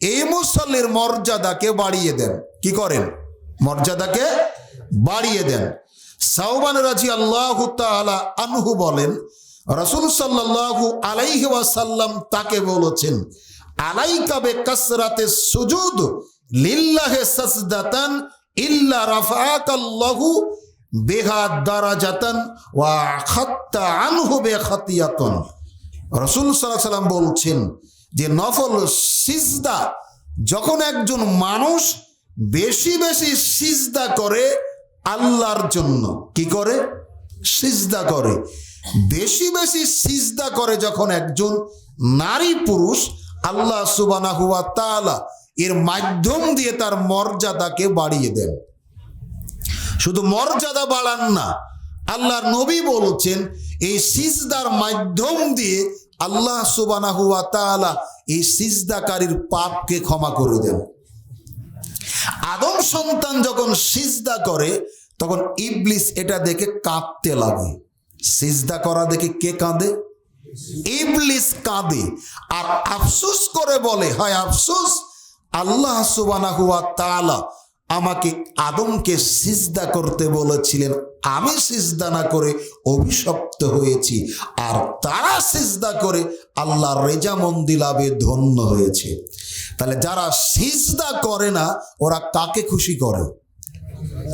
এই মুসল্লির মর্যাদাকে বাড়িয়ে দেন। কি করেন? মর্যাদাকে বাড়িয়ে দেন। সাউবান রাজি আল্লাহ আনহু বলেন, রসুল সাল্লাল্লাহু আলাইহি ওয়াসাল্লাম তাকে বলেছেন, আলাইকা বে কাসরাতে সুজুদ লিল্লাহে ইল্লা বেহা ওয়া খাত্তা আনহু রসুল সাল্লাহ সাল্লাম বলছেন যে নফল সিজদা, যখন একজন মানুষ বেশি বেশি সিজদা করে আল্লাহর জন্য, কি করে? সিজদা করে। বেশি বেশি সিজদা করে যখন একজন নারী পুরুষ, আল্লাহ সুবানা হুয়া তালা এর মাধ্যম দিয়ে তার মর্যাদাকে বাড়িয়ে দেন। শুধু মর্যাদা বাড়ান না, আল্লাহর নবী বলছেন, এই সিজদার মাধ্যম দিয়ে আল্লাহ সুবানা হুয়া তাআলা এই সিজদাকারীর পাপকে ক্ষমা করে দেন। আদম সন্তান যখন সিজদা করে, তখন ইবলিস এটা দেখে কাঁদতে লাগে। সিজদা করা দেখে কে কাঁদে? ইবলিস কাঁদে। আর আফসোস করে বলে, হয় আফসোস, আল্লাহ সুবানাহু ওয়া তাআলা আমাকে আদমকে সিজদা করতে বলেছিলেন আমি সিজদা না করে অভিশপ্ত হয়েছি। আর তারা সিজদা করে আল্লাহ রেজামন্দি লাভে ধন্য হয়েছে। তাহলে যারা সিজদা করে না, ওরা কাকে খুশি করে?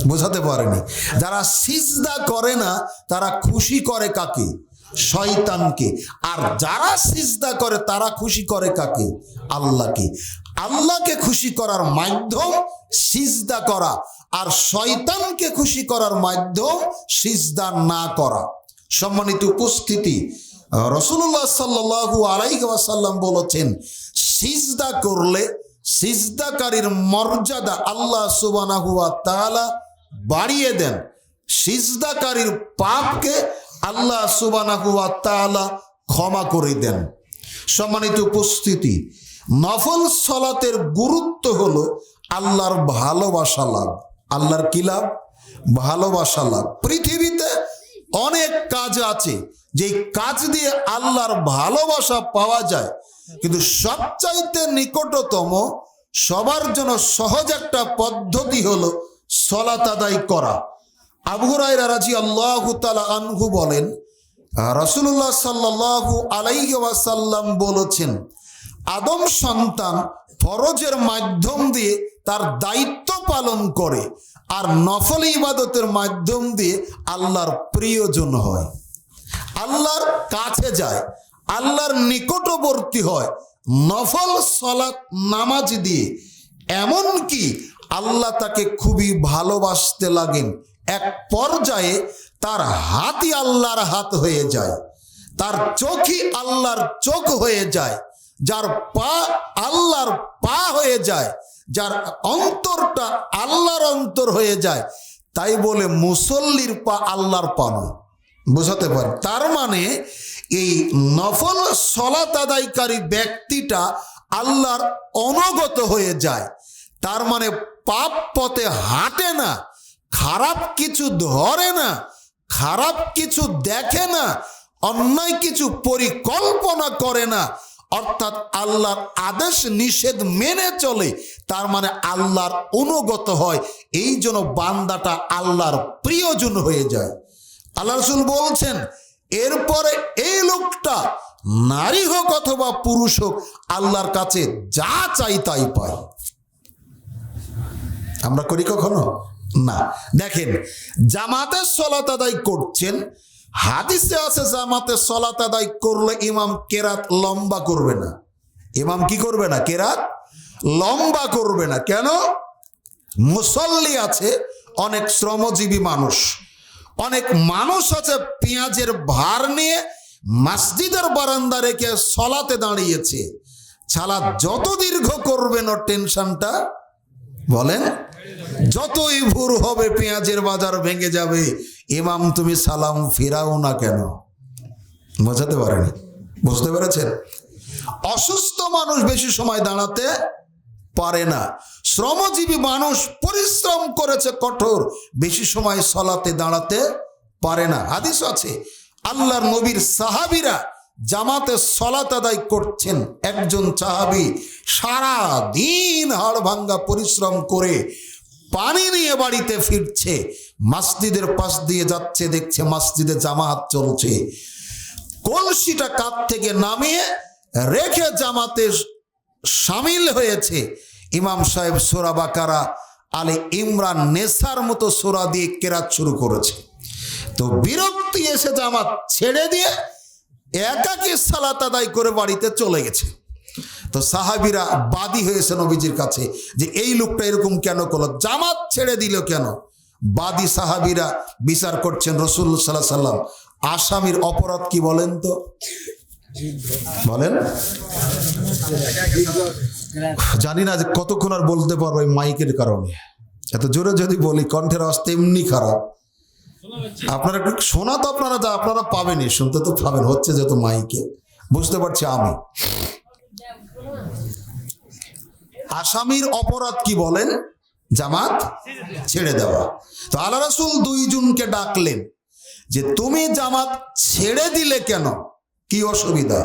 বোঝাতে পারেনি। যারা সিজদা করে না, তারা খুশি করে কাকে? শয়তানকে। আর যারা সিজদা করে, তারা খুশি করে কাকে? আল্লাহকে। আল্লাহকে খুশি করার মাধ্যম সিজদা করা। শয়তানকে খুশি করার মাধ্যম সিজদা না করা। সম্মানিত উপস্থিতি রসুল্লাহ সাল্লু আলাইসাল্লাম বলেছেন, সিজদা করলে সিজদাকারীর মর্যাদা আল্লাহ সুবানাহুয়া তাআলা বাড়িয়ে দেন। সিজদাকারীর পাপকে আল্লাহ সুবানাহুয়া তাআলা ক্ষমা করে দেন। সম্মানিত উপস্থিতি, নফল সলাতের গুরুত্ব হলো আল্লাহর ভালোবাসা লাভ। আল্লাহর কি লাভ? ভালোবাসা লাভ। পৃথিবীতে অনেক কাজ আছে যে কাজ দিয়ে আল্লাহর ভালোবাসা পাওয়া যায়, কিন্তু সবচাইতে নিকটতম, সবার জন্য সহজ একটা পদ্ধতি হলো সলাত আদায় করা। আবহুরাই রাজি আল্লাহ তালা আনহু বলেন রসুল্লাহ সাল্লাহ আলাইহি ওয়াসাল্লাম বলেছেন, আদম সন্তান ফরজের মাধ্যম দিয়ে তার দায়িত্ব পালন করে আর নফল ইবাদতের মাধ্যম দিয়ে আল্লাহর প্রিয়জন হয়। আল্লাহর কাছে যায়, আল্লাহর নিকটবর্তী হয়। নফল সলাৎ নামাজ দিয়ে। এমন কি আল্লাহ তাকে খুবই ভালোবাসতে লাগেন। এক পর্যায়ে তার হাতই আল্লাহর হাত হয়ে যায়। তার চোখই আল্লাহর চোখ হয়ে যায়। যার পা আল্লাহর পা হয়ে যায়। যার অন্তরটা আল্লাহর অন্তর হয়ে যায়, তাই বলে মুসল্লির পা আল্লাহর পা নয় বোঝাতে পারে? তার মানে এই নফল সলাত আদায়কারী ব্যক্তিটা আল্লাহর অনগত হয়ে যায়। তার মানে পাপ পথে হাঁটে না, খারাপ কিছু ধরে না, খারাপ কিছু দেখে না, অন্যায় কিছু পরিকল্পনা করে না অর্থাৎ আল্লাহর আদেশ নিষেধ মেনে চলে, তার মানে আল্লাহর অনুগত হয়, এই জন্য বান্দাটা আল্লাহর প্রিয়জন হয়ে যায়। আল্লাহ রসুল বলছেন, এরপরে এই লোকটা নারী হোক অথবা পুরুষ হোক, আল্লাহর কাছে যা চাই তাই পায়। আমরা করি কখনো? না। দেখেন জামাতের সলাত আদায় করছেন হাদিসে আছে, জামাতে সলাত আদায় করলে ইমাম কেরাত লম্বা করবে না। ইমাম কি করবে না? কেরাত লম্বা করবে না। কেন? মুসল্লি আছে, অনেক শ্রমজীবী মানুষ। অনেক মানুষ আছে পেঁয়াজের ভার নিয়ে মসজিদের বারান্দা রেখে সলাতে দাঁড়িয়েছে। ছালা যত দীর্ঘ করবেন ও টেনশনটা, বলেন, যতই ভুর হবে পেঁয়াজের বাজার ভেঙে যাবে। ইমাম তুমি সালাম ফিরাও না কেন? বোঝাতে পারেনি। বুঝতে পেরেছেন? অসুস্থ মানুষ বেশি সময় দাঁড়াতে পারে না। শ্রমজীবী মানুষ পরিশ্রম করেছে কঠোর, বেশি সময় সলাতে দাঁড়াতে পারে না। হাদিস আছে, আল্লাহর নবীর সাহাবিরা জামাতে সলাত আদায় করছেন। একজন চাহাবি সারা দিন হাড় ভাঙ্গা পরিশ্রম করে পানি নিয়ে বাড়িতে ফিরছে। মসজিদের পাশ দিয়ে যাচ্ছে, দেখছে মসজিদে জামাত চলছে। কলসিটা কাত থেকে নামিয়ে রেখে জামাতে সামিল হয়েছে। ইমাম সাহেব সোরা বাকারা, আলে ইমরান নেসার মতো সোরা দিয়ে কেরাত শুরু করেছে। তো বিরক্তি এসে জামাত ছেড়ে দিয়ে একাকে সালাত আদায় করে বাড়িতে চলে গেছে। তো সাহাবিরা বাদী হয়েছে নবীজির কাছে যে এই লোকটা এরকম কেন করল? জামাত ছেড়ে দিল কেন? বাদী সাহাবিরা বিচার করছেন রসুল সাল্লাহ সাল্লাম আসামির অপরাধ কি বলেন তো? বলেন। জানি না যে কতক্ষণ আর বলতে পারব এই মাইকের কারণে। এত জোরে যদি বলি, কণ্ঠের আওয়াজ তেমনি খারাপ। আপনারা একটু শোনা তো আপনারা, যা আপনারা পাবেনই। শুনতে তো পাবেন, হচ্ছে যেহেতু মাইকে। বুঝতে পারছি আমি। আসামির অপরাধ কি বলেন? জামাত ছেড়ে দেওয়া। তো আল্লাহ রাসুল দুইজনকে ডাকলেন যে, তুমি জামাত ছেড়ে দিলে কেন? কি অসুবিধা?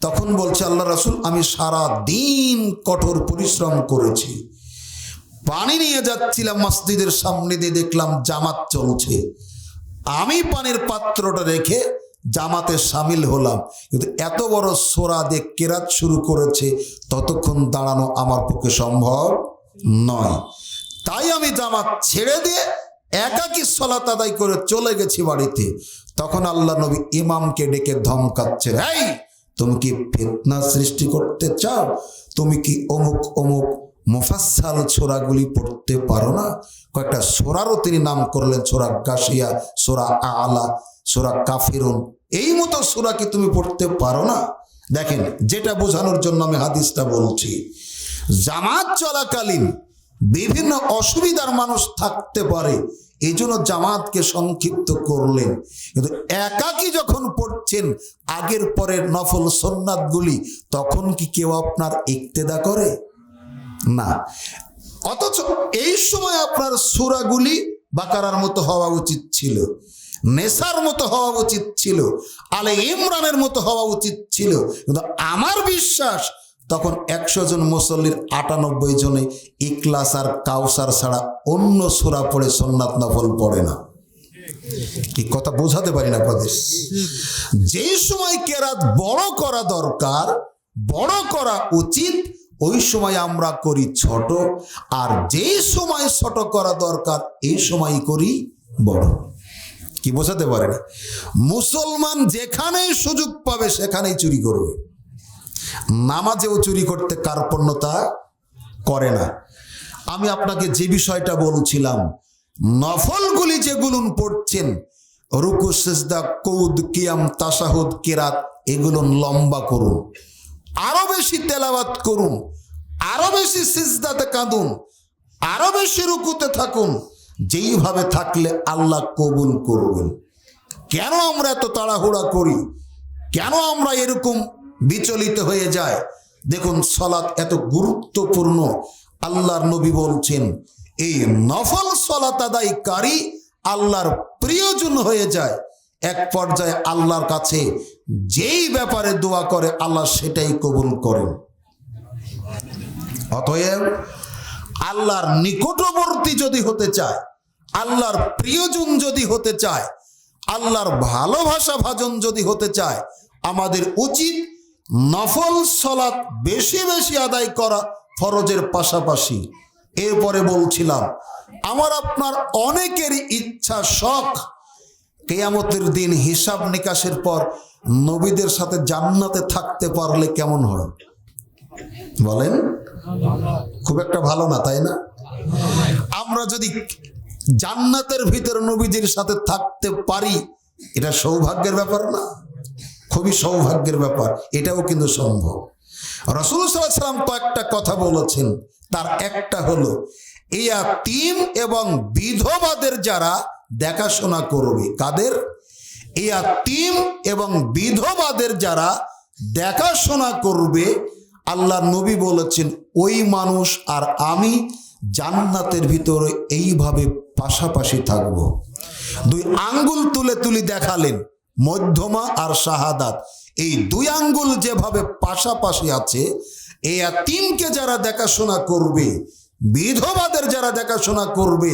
তখন বলছে আল্লাহ রাসুল, আমি সারা দিন কঠোর পরিশ্রম করেছি। পানি নিয়ে যাচ্ছিলাম মসজিদের সামনে দিয়ে দেখলাম জামাত চলছে। আমি পানির পাত্রটা রেখে জামাতে সামিল হলাম। কিন্তু এত বড় সোরা দিয়ে কেরাত শুরু করেছে, ততক্ষণ দাঁড়ানো আমার পক্ষে সম্ভব নয়। তাই আমি জামাত ছেড়ে দিয়ে একাকি সলাত আদায় করে চলে গেছি বাড়িতে। তখন আল্লাহ নবী ইমামকে ডেকে ধমকাচ্ছে এই, তুমি কি ফেতনা সৃষ্টি করতে চাও? তুমি কি অমুক অমুক মুফাসাল ছোরাগুলি পড়তে পারো না? কয়েকটা সোরারও তিনি নাম করলেন, সোরা গাছিয়া সোরা আলা। সোরা কাফিরুন। এই মতো সোরা কি তুমি পড়তে পারো না? দেখেন, যেটা বোঝানোর জন্য আমি হাদিসটা বলছি। জামাত চলাকালীন বিভিন্ন অসুবিধার মানুষ থাকতে পারে এই জন্য জামাতকে সংক্ষিপ্ত করলেন। কিন্তু একাকি যখন পড়ছেন, আগের পরের নফল সন্ন্যাতগুলি, তখন কি কেউ আপনার ইক্তেদা করে? না। অথচ এই সময় আপনার সুরাগুলি বাকারার মতো হওয়া উচিত ছিল। নেশার মতো হওয়া উচিত ছিল, আলে ইমরানের মতো হওয়া উচিত ছিল। কিন্তু আমার বিশ্বাস, তখন একশো জন মুসল্লির আটানব্বই জনে ইকলাস আর কাউসার ছাড়া অন্য সুরা পড়ে সোননাথ নফল পড়ে না। কি কথা বোঝাতে পারি না আপনাদের। যেই সময় কেরাত বড় করা দরকার, বড় করা উচিত, ওই সময় আমরা করি ছোট, আর যেই সময় ছোট করা দরকার, এই সময় করি বড়। কি বোঝাতে পারেন? মুসলমান যেখানেই সুযোগ পাবে সেখানেই চুরি করবে। নামাজেও চুরি করতে কার্পণ্যতা করে না। আমি আপনাকে যে বিষয়টা বলছিলাম, নফলগুলি যেগুলো পড়ছেন, রুকু, সেজদা কৌদ কিয়াম তাসাহুদ কেরাত, এগুলো লম্বা করুন। আরও বেশি তেলাবাত করুন। আরও বেশি সিজদাতে কাঁদুন। আরও বেশি রুকুতে থাকুন। যেইভাবে থাকলে আল্লাহ কবুল করবেন। কেন আমরা এত তাড়াহুড়া করি? কেন আমরা এরকম বিচলিত হয়ে যায় দেখুন, সলাৎ এত গুরুত্বপূর্ণ। আল্লাহর নবী বলছেন, এই নফল সলাত আদায়কারী আল্লাহর প্রিয়জন হয়ে যায়। এক পর্যায়ে আল্লাহর কাছে যেই ব্যাপারে দোয়া করে, আল্লাহ সেটাই কবুল করেন। অতএব, আল্লাহর নিকটবর্তী যদি হতে চায় আল্লাহর প্রিয়জন যদি হতে চায়, আল্লাহর ভালোবাসা ভাজন যদি হতে চায়, আমাদের উচিত নফল সলাৎ বেশি বেশি আদায় করা ফরজের পাশাপাশি। এরপরে বলছিলাম, আমার আপনার অনেকেরই ইচ্ছা শখ, কেয়ামতের দিন হিসাব নিকাশের পর নবীদের সাথে জান্নাতে থাকতে পারলে কেমন হয়? বলেন, খুব একটা ভালো না, তাই না? আমরা যদি জান্নাতের ভিতরে নবীজির সাথে থাকতে পারি, এটা সৌভাগ্যের ব্যাপার না। খুবই সৌভাগ্যের ব্যাপার, এটাও কিন্তু সম্ভব। রসুল সাল্লাম কয়েকটা কথা বলেছেন। তার একটা হলো এই তিম এবং বিধবাদের যারা দেখাশোনা করবে, কাদের? এই তিম এবং বিধবাদের যারা দেখাশোনা করবে, আল্লাহ নবী বলেছেন, ওই মানুষ আর আমি জান্নাতের ভিতর এইভাবে পাশাপাশি থাকব। দুই আঙ্গুল তুলে তুলি দেখালেন, মধ্যমা আর শাহাদাত। এই দুই আঙ্গুল যেভাবে পাশাপাশি আছে এই তিনকে যারা দেখাশোনা করবে, বিধবাদের যারা দেখাশোনা করবে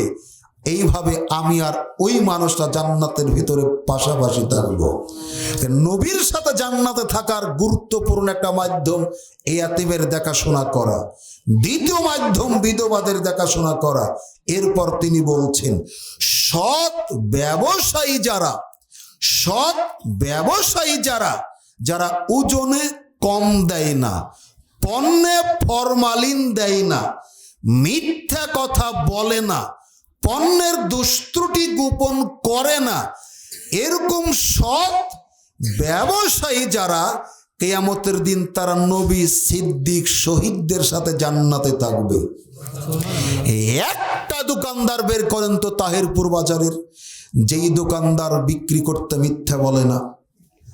এইভাবে আমি আর ওই মানুষটা জান্নাতের ভিতরে পাশাপাশি থাকব। নবীর সাথে জান্নাতে থাকার গুরুত্বপূর্ণ একটা মাধ্যম এই আতিমের দেখাশোনা করা। দ্বিতীয় মাধ্যম বিধবাদের দেখাশোনা করা। এরপর তিনি বলছেন, সৎ ব্যবসায়ী যারা, সৎ ব্যবসায়ী যারা যারা ওজনে কম দেয় না, পণ্যে ফরমালিন দেয় না, মিথ্যা কথা বলে না পণ্যের দুষ্ট্রুটি গোপন করে না। এরকম সৎ ব্যবসায়ী যারা কেয়ামতের দিন তারা নবী সিদ্দিক শহীদদের সাথে জান্নাতে থাকবে। একটা দোকানদার বের করেন তো তাহেরপুর বাজারের। যেই দোকানদার বিক্রি করতে মিথ্যা বলে না।